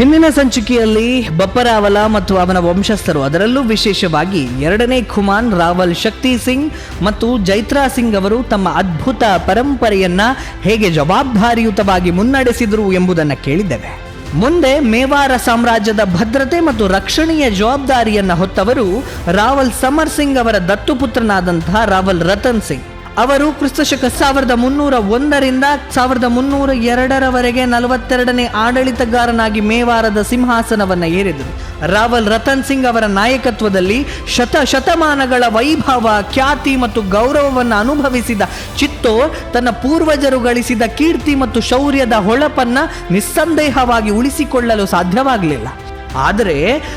ಹಿಂದಿನ ಸಂಚಿಕೆಯಲ್ಲಿ ಬಪ್ಪರಾವಲ ಮತ್ತು ಅವನ ವಂಶಸ್ಥರು, ಅದರಲ್ಲೂ ವಿಶೇಷವಾಗಿ ಎರಡನೇ ಖುಮಾನ್ ರಾವಲ್ ಶಕ್ತಿ ಸಿಂಗ್ ಮತ್ತು ಜೈತ್ರಾ ಸಿಂಗ್ ಅವರು ತಮ್ಮ ಅದ್ಭುತ ಪರಂಪರೆಯನ್ನ ಹೇಗೆ ಜವಾಬ್ದಾರಿಯುತವಾಗಿ ಮುನ್ನಡೆಸಿದರು ಎಂಬುದನ್ನು ಕೇಳಿದ್ದೇವೆ. ಮುಂದೆ ಮೇವಾರ ಸಾಮ್ರಾಜ್ಯದ ಭದ್ರತೆ ಮತ್ತು ರಕ್ಷಣೆಯ ಜವಾಬ್ದಾರಿಯನ್ನ ಹೊತ್ತವರು ರಾವಲ್ ಸಮರ್ ಸಿಂಗ್ ಅವರ ದತ್ತುಪುತ್ರನಾದಂತಹ ರಾವಲ್ ರತನ್ ಸಿಂಗ್. ಅವರು ಕ್ರಿಸ್ತಶಕ ಸಾವಿರದ ಮುನ್ನೂರ ಒಂದರಿಂದ ಸಾವಿರದ ಮುನ್ನೂರ ಎರಡರವರೆಗೆ ನಲವತ್ತೆರಡನೇ ಆಡಳಿತಗಾರನಾಗಿ ಮೇವಾರದ ಸಿಂಹಾಸನವನ್ನು ಏರಿದರು. ರಾವಲ್ ರತನ್ ಸಿಂಗ್ ಅವರ ನಾಯಕತ್ವದಲ್ಲಿ ಶತ ಶತಮಾನಗಳ ವೈಭವ, ಖ್ಯಾತಿ ಮತ್ತು ಗೌರವವನ್ನು ಅನುಭವಿಸಿದ ಚಿತ್ತೋರ್ ತನ್ನ ಪೂರ್ವಜರು ಗಳಿಸಿದ ಕೀರ್ತಿ ಮತ್ತು ಶೌರ್ಯದ ಹೊಳಪನ್ನು ನಿಸ್ಸಂದೇಹವಾಗಿ ಉಳಿಸಿಕೊಳ್ಳಲು ಸಾಧ್ಯವಾಗಲಿಲ್ಲ. ಆದರೆ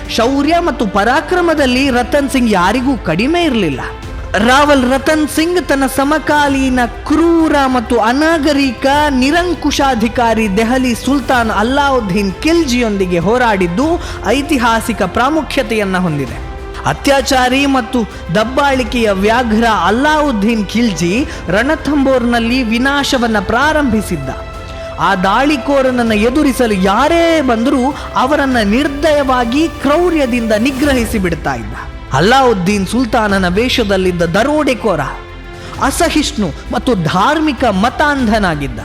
ಶೌರ್ಯ ಮತ್ತು ಪರಾಕ್ರಮದಲ್ಲಿ ರತನ್ ಸಿಂಗ್ ಯಾರಿಗೂ ಕಡಿಮೆ ಇರಲಿಲ್ಲ. ರಾವಲ್ ರತನ್ ಸಿಂಗ್ ತನ್ನ ಸಮಕಾಲೀನ ಕ್ರೂರ ಮತ್ತು ಅನಾಗರಿಕ ನಿರಂಕುಶಾಧಿಕಾರಿ ದೆಹಲಿ ಸುಲ್ತಾನ್ ಅಲ್ಲಾವುದ್ದೀನ್ ಖಿಲ್ಜಿಯೊಂದಿಗೆ ಹೋರಾಡಿದ್ದು ಐತಿಹಾಸಿಕ ಪ್ರಾಮುಖ್ಯತೆಯನ್ನು ಹೊಂದಿದೆ. ಅತ್ಯಾಚಾರಿ ಮತ್ತು ದಬ್ಬಾಳಿಕೆಯ ವ್ಯಾಘ್ರ ಅಲ್ಲಾವುದ್ದೀನ್ ಖಿಲ್ಜಿ ರಣಥಂಬೋರ್ನಲ್ಲಿ ವಿನಾಶವನ್ನು ಪ್ರಾರಂಭಿಸಿದ್ದ. ಆ ದಾಳಿಕೋರನನ್ನು ಎದುರಿಸಲು ಯಾರೇ ಬಂದರೂ ಅವರನ್ನು ನಿರ್ದಯವಾಗಿ ಕ್ರೌರ್ಯದಿಂದ ನಿಗ್ರಹಿಸಿ ಬಿಡ್ತಾ ಇದ್ದ. ಅಲ್ಲಾವುದ್ದೀನ್ ಸುಲ್ತಾನನ ವೇಷದಲ್ಲಿದ್ದ ದರೋಡೆಕೋರ ಅಸಹಿಷ್ಣು ಮತ್ತು ಧಾರ್ಮಿಕ ಮತಾಂಧನಾಗಿದ್ದ.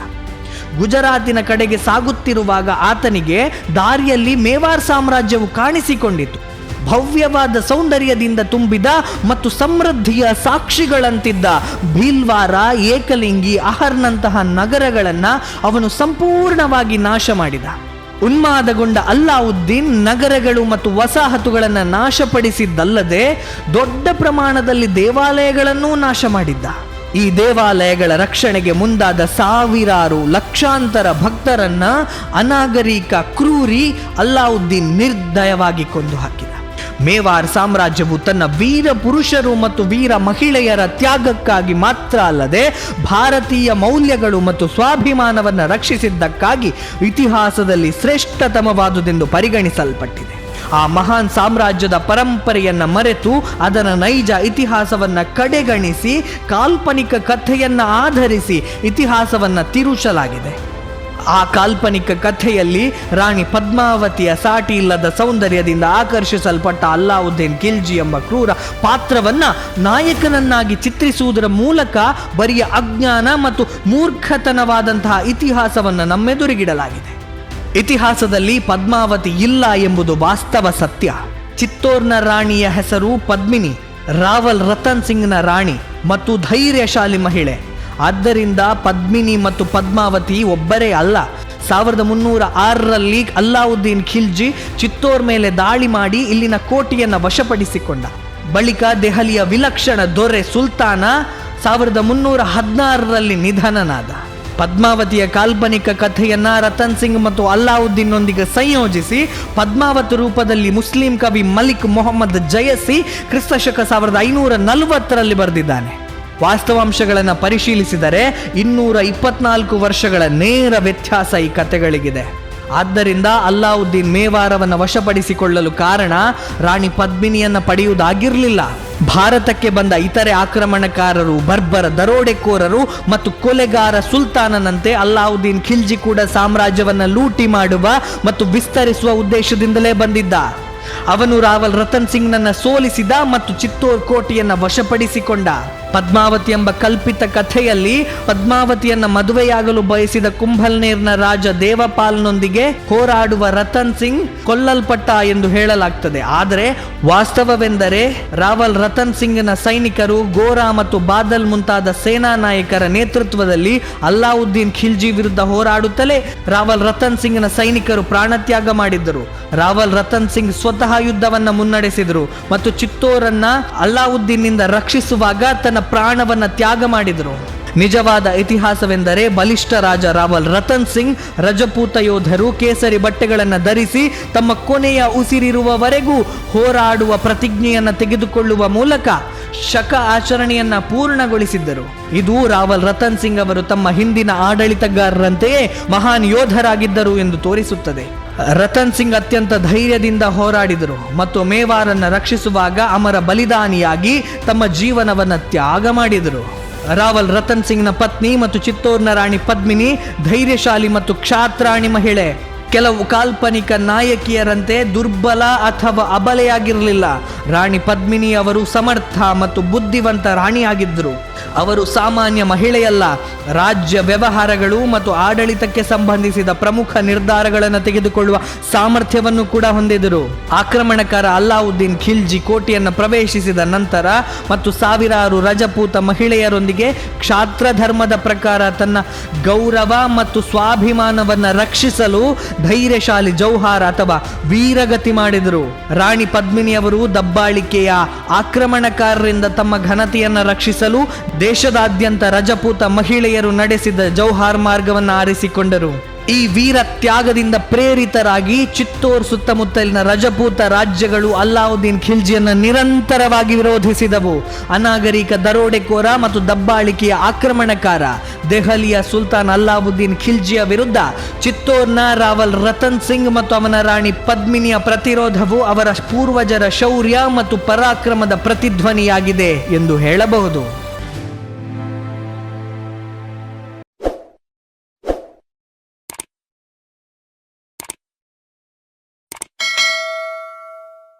ಗುಜರಾತಿನ ಕಡೆಗೆ ಸಾಗುತ್ತಿರುವಾಗ ಆತನಿಗೆ ದಾರಿಯಲ್ಲಿ ಮೇವಾರ್ ಸಾಮ್ರಾಜ್ಯವು ಕಾಣಿಸಿಕೊಂಡಿತು. ಭವ್ಯವಾದ ಸೌಂದರ್ಯದಿಂದ ತುಂಬಿದ ಮತ್ತು ಸಮೃದ್ಧಿಯ ಸಾಕ್ಷಿಗಳಂತಿದ್ದ ಭೀಲ್ವಾರ, ಏಕಲಿಂಗಿ, ಅಹರ್ನಂತಹ ನಗರಗಳನ್ನು ಅವನು ಸಂಪೂರ್ಣವಾಗಿ ನಾಶ ಮಾಡಿದ. ಉನ್ಮಾದಗೊಂಡ ಅಲ್ಲಾವುದ್ದೀನ್ ನಗರಗಳು ಮತ್ತು ವಸಾಹತುಗಳನ್ನು ನಾಶಪಡಿಸಿದ್ದಲ್ಲದೆ ದೊಡ್ಡ ಪ್ರಮಾಣದಲ್ಲಿ ದೇವಾಲಯಗಳನ್ನೂ ನಾಶ ಮಾಡಿದ್ದ ಈ ದೇವಾಲಯಗಳ ರಕ್ಷಣೆಗೆ ಮುಂದಾದ ಸಾವಿರಾರು ಲಕ್ಷಾಂತರ ಭಕ್ತರನ್ನ ಅನಾಗರಿಕ ಕ್ರೂರಿ ಅಲ್ಲಾವುದ್ದೀನ್ ನಿರ್ದಯವಾಗಿ ಕೊಂದು ಹಾಕಿದ. ಮೇವಾರ್ ಸಾಮ್ರಾಜ್ಯವು ತನ್ನ ವೀರ ಪುರುಷರು ಮತ್ತು ವೀರ ಮಹಿಳೆಯರ ತ್ಯಾಗಕ್ಕಾಗಿ ಮಾತ್ರ ಅಲ್ಲದೆ ಭಾರತೀಯ ಮೌಲ್ಯಗಳು ಮತ್ತು ಸ್ವಾಭಿಮಾನವನ್ನು ರಕ್ಷಿಸಿದ್ದಕ್ಕಾಗಿ ಇತಿಹಾಸದಲ್ಲಿ ಶ್ರೇಷ್ಠತಮವಾದುದೆಂದು ಪರಿಗಣಿಸಲ್ಪಟ್ಟಿದೆ. ಆ ಮಹಾನ್ ಸಾಮ್ರಾಜ್ಯದ ಪರಂಪರೆಯನ್ನು ಮರೆತು ಅದರ ನೈಜ ಇತಿಹಾಸವನ್ನು ಕಡೆಗಣಿಸಿ ಕಾಲ್ಪನಿಕ ಕಥೆಯನ್ನು ಆಧರಿಸಿ ಇತಿಹಾಸವನ್ನು ತಿರುಚಲಾಗಿದೆ. ಆ ಕಾಲ್ಪನಿಕ ಕಥೆಯಲ್ಲಿ ರಾಣಿ ಪದ್ಮಾವತಿಯ ಸಾಟಿ ಇಲ್ಲದ ಸೌಂದರ್ಯದಿಂದ ಆಕರ್ಷಿಸಲ್ಪಟ್ಟ ಅಲ್ಲಾವುದ್ದೀನ್ ಖಿಲ್ಜಿ ಎಂಬ ಕ್ರೂರ ಪಾತ್ರವನ್ನ ನಾಯಕನನ್ನಾಗಿ ಚಿತ್ರಿಸುವುದರ ಮೂಲಕ ಬರಿಯ ಅಜ್ಞಾನ ಮತ್ತು ಮೂರ್ಖತನವಾದಂತಹ ಇತಿಹಾಸವನ್ನು ನಮ್ಮೆದುರಿಗಿಡಲಾಗಿದೆ. ಇತಿಹಾಸದಲ್ಲಿ ಪದ್ಮಾವತಿ ಇಲ್ಲ ಎಂಬುದು ವಾಸ್ತವ ಸತ್ಯ. ಚಿತ್ತೋರ್ನ ರಾಣಿಯ ಹೆಸರು ಪದ್ಮಿನಿ, ರಾವಲ್ ರತನ್ ಸಿಂಗ್ನ ರಾಣಿ ಮತ್ತು ಧೈರ್ಯಶಾಲಿ ಮಹಿಳೆ. ಆದ್ದರಿಂದ ಪದ್ಮಿನಿ ಮತ್ತು ಪದ್ಮಾವತಿ ಒಬ್ಬರೇ ಅಲ್ಲ. ಸಾವಿರದ ಮುನ್ನೂರ ಆರರಲ್ಲಿ ಅಲ್ಲಾವುದ್ದೀನ್ ಖಿಲ್ಜಿ ಚಿತ್ತೋರ್ ಮೇಲೆ ದಾಳಿ ಮಾಡಿ ಇಲ್ಲಿನ ಕೋಟೆಯನ್ನು ವಶಪಡಿಸಿಕೊಂಡ. ಬಳಿಕ ದೆಹಲಿಯ ವಿಲಕ್ಷಣ ದೊರೆ ಸುಲ್ತಾನ ಸಾವಿರದ ಮುನ್ನೂರ ಹದಿನಾರರಲ್ಲಿ ನಿಧನನಾದ. ಪದ್ಮಾವತಿಯ ಕಾಲ್ಪನಿಕ ಕಥೆಯನ್ನ ರತನ್ ಸಿಂಗ್ ಮತ್ತು ಅಲ್ಲಾವುದ್ದೀನ್ನೊಂದಿಗೆ ಸಂಯೋಜಿಸಿ ಪದ್ಮಾವತಿ ರೂಪದಲ್ಲಿ ಮುಸ್ಲಿಂ ಕವಿ ಮಲಿಕ್ ಮೊಹಮ್ಮದ್ ಜಯಸಿ ಕ್ರಿಸ್ತಶಕ ಸಾವಿರದ ಐನೂರ ನಲವತ್ತರಲ್ಲಿ ಬರೆದಿದ್ದಾನೆ. ವಾಸ್ತವಾಂಶಗಳನ್ನು ಪರಿಶೀಲಿಸಿದರೆ ಇನ್ನೂರ ಇಪ್ಪತ್ನಾಲ್ಕು ವರ್ಷಗಳ ನೇರ ವ್ಯತ್ಯಾಸ ಈ ಕಥೆಗಳಿಗಿದೆ. ಆದ್ದರಿಂದ ಅಲ್ಲಾವುದ್ದೀನ್ ಮೇವಾರವನ್ನು ವಶಪಡಿಸಿಕೊಳ್ಳಲು ಕಾರಣ ರಾಣಿ ಪದ್ಮಿನಿಯನ್ನು ಪಡೆಯುವುದಾಗಿರಲಿಲ್ಲ. ಭಾರತಕ್ಕೆ ಬಂದ ಇತರೆ ಆಕ್ರಮಣಕಾರರು, ಬರ್ಬರ, ದರೋಡೆಕೋರರು ಮತ್ತು ಕೊಲೆಗಾರ ಸುಲ್ತಾನನಂತೆ ಅಲ್ಲಾವುದ್ದೀನ್ ಖಿಲ್ಜಿ ಕೂಡ ಸಾಮ್ರಾಜ್ಯವನ್ನು ಲೂಟಿ ಮಾಡುವ ಮತ್ತು ವಿಸ್ತರಿಸುವ ಉದ್ದೇಶದಿಂದಲೇ ಬಂದಿದ್ದ. ಅವನು ರಾವಲ್ ರತನ್ ಸಿಂಗ್ನನ್ನು ಸೋಲಿಸಿದ ಮತ್ತು ಚಿತ್ತೋರ್ ಕೋಟೆಯನ್ನು ವಶಪಡಿಸಿಕೊಂಡ. ಪದ್ಮಾವತಿ ಎಂಬ ಕಲ್ಪಿತ ಕಥೆಯಲ್ಲಿ ಪದ್ಮಾವತಿಯನ್ನ ಮದುವೆಯಾಗಲು ಬಯಸಿದ ಕುಂಭಲ್ನೇರ್ನ ರಾಜ ದೇವಪಾಲ್ನೊಂದಿಗೆ ಹೋರಾಡುವ ರತನ್ ಸಿಂಗ್ ಕೊಲ್ಲಲ್ಪಟ್ಟ ಎಂದು ಹೇಳಲಾಗ್ತದೆ. ಆದರೆ ವಾಸ್ತವವೆಂದರೆ ರಾವಲ್ ರತನ್ ಸಿಂಗ್ನ ಸೈನಿಕರು ಗೋರಾ ಮತ್ತು ಬಾದಲ್ ಮುಂತಾದ ಸೇನಾ ನಾಯಕರ ನೇತೃತ್ವದಲ್ಲಿ ಅಲ್ಲಾವುದ್ದೀನ್ ಖಿಲ್ಜಿ ವಿರುದ್ಧ ಹೋರಾಡುತ್ತಲೇ ರಾವಲ್ ರತನ್ ಸಿಂಗ್ನ ಸೈನಿಕರು ಪ್ರಾಣತ್ಯಾಗ ಮಾಡಿದ್ದರು. ರಾವಲ್ ರತನ್ ಸಿಂಗ್ ಸ್ವತಃ ಯುದ್ಧವನ್ನ ಮುನ್ನಡೆಸಿದರು ಮತ್ತು ಚಿತ್ತೋರನ್ನ ಅಲ್ಲಾವುದ್ದೀನ್ನಿಂದ ರಕ್ಷಿಸುವಾಗ ತನ್ನ ಪ್ರಾಣವನ್ನ ತ್ಯಾಗ ಮಾಡಿದರು. ನಿಜವಾದ ಇತಿಹಾಸವೆಂದರೆ ಬಲಿಷ್ಠ ರಾಜ ರಾವಲ್ ರತನ್ ಸಿಂಗ್, ರಜಪೂತ ಯೋಧರು ಕೇಸರಿ ಬಟ್ಟೆಗಳನ್ನು ಧರಿಸಿ ತಮ್ಮ ಕೊನೆಯ ಉಸಿರಿರುವವರೆಗೂ ಹೋರಾಡುವ ಪ್ರತಿಜ್ಞೆಯನ್ನು ತೆಗೆದುಕೊಳ್ಳುವ ಮೂಲಕ ಶಕ ಆಚರಣೆಯನ್ನ ಪೂರ್ಣಗೊಳಿಸಿದ್ದರು. ಇದು ರಾವಲ್ ರತನ್ ಸಿಂಗ್ ಅವರು ತಮ್ಮ ಹಿಂದಿನ ಆಡಳಿತಗಾರರಂತೆಯೇ ಮಹಾನ್ ಯೋಧರಾಗಿದ್ದರು ಎಂದು ತೋರಿಸುತ್ತದೆ. ರತನ್ ಸಿಂಗ್ ಅತ್ಯಂತ ಧೈರ್ಯದಿಂದ ಹೋರಾಡಿದರು ಮತ್ತು ಮೇವಾರನ್ನ ರಕ್ಷಿಸುವಾಗ ಅಮರ ಬಲಿದಾನಿಯಾಗಿ ತಮ್ಮ ಜೀವನವನ್ನು ತ್ಯಾಗ ಮಾಡಿದರು. ರಾವಲ್ ರತನ್ ಸಿಂಗ್ನ ಪತ್ನಿ ಮತ್ತು ಚಿತ್ತೋರ್ನ ರಾಣಿ ಪದ್ಮಿನಿ, ಧೈರ್ಯಶಾಲಿ ಮತ್ತು ಕ್ಷಾತ್ರಾಣಿ ಮಹಿಳೆ. ಕೆಲವು ಕಾಲ್ಪನಿಕ ನಾಯಕಿಯರಂತೆ ದುರ್ಬಲ ಅಥವಾ ಅಬಲೆಯಾಗಿರಲಿಲ್ಲ. ರಾಣಿ ಪದ್ಮಿನಿ ಅವರು ಸಮರ್ಥ ಮತ್ತು ಬುದ್ಧಿವಂತ ರಾಣಿಯಾಗಿದ್ದರು. ಅವರು ಸಾಮಾನ್ಯ ಮಹಿಳೆಯಲ್ಲ. ರಾಜ್ಯ ವ್ಯವಹಾರಗಳು ಮತ್ತು ಆಡಳಿತಕ್ಕೆ ಸಂಬಂಧಿಸಿದ ಪ್ರಮುಖ ನಿರ್ಧಾರಗಳನ್ನು ತೆಗೆದುಕೊಳ್ಳುವ ಸಾಮರ್ಥ್ಯವನ್ನು ಕೂಡ ಹೊಂದಿದರು ಆಕ್ರಮಣಕಾರ ಅಲ್ಲಾವುದ್ದೀನ್ ಖಿಲ್ಜಿ ಕೋಟೆಯನ್ನು ಪ್ರವೇಶಿಸಿದ ನಂತರ ಮತ್ತು ಸಾವಿರಾರು ರಜಪೂತ ಮಹಿಳೆಯರೊಂದಿಗೆ ಕ್ಷಾತ್ರ ಧರ್ಮದ ಪ್ರಕಾರ ತನ್ನ ಗೌರವ ಮತ್ತು ಸ್ವಾಭಿಮಾನವನ್ನು ರಕ್ಷಿಸಲು ಧೈರ್ಯಶಾಲಿ ಜೌಹಾರ್ ಅಥವಾ ವೀರಗತಿ ಮಾಡಿದರು. ರಾಣಿ ಪದ್ಮಿನಿಯವರು ದಬ್ಬಾಳಿಕೆಯ ಆಕ್ರಮಣಕಾರರಿಂದ ತಮ್ಮ ಘನತೆಯನ್ನು ರಕ್ಷಿಸಲು ದೇಶದಾದ್ಯಂತ ರಜಪೂತ ಮಹಿಳೆಯರು ನಡೆಸಿದ ಜೌಹಾರ್ ಮಾರ್ಗವನ್ನು ಆರಿಸಿಕೊಂಡರು. ಈ ವೀರ ತ್ಯಾಗದಿಂದ ಪ್ರೇರಿತರಾಗಿ ಚಿತ್ತೋರ್ ಸುತ್ತಮುತ್ತಲಿನ ರಜಪೂತ ರಾಜ್ಯಗಳು ಅಲ್ಲಾವುದ್ದೀನ್ ಖಿಲ್ಜಿಯನ್ನು ನಿರಂತರವಾಗಿ ವಿರೋಧಿಸಿದವು. ಅನಾಗರಿಕ ದರೋಡೆಕೋರ ಮತ್ತು ದಬ್ಬಾಳಿಕೆಯ ಆಕ್ರಮಣಕಾರ. ದೆಹಲಿಯ ಸುಲ್ತಾನ್ ಅಲ್ಲಾವುದ್ದೀನ್ ಖಿಲ್ಜಿಯ ವಿರುದ್ಧ ಚಿತ್ತೋರ್ನ ರಾವಲ್ ರತನ್ ಸಿಂಗ್ ಮತ್ತು ಅವನ ರಾಣಿ ಪದ್ಮಿನಿಯ ಪ್ರತಿರೋಧವು ಅವರ ಪೂರ್ವಜರ ಶೌರ್ಯ ಮತ್ತು ಪರಾಕ್ರಮದ ಪ್ರತಿಧ್ವನಿಯಾಗಿದೆ ಎಂದು ಹೇಳಬಹುದು.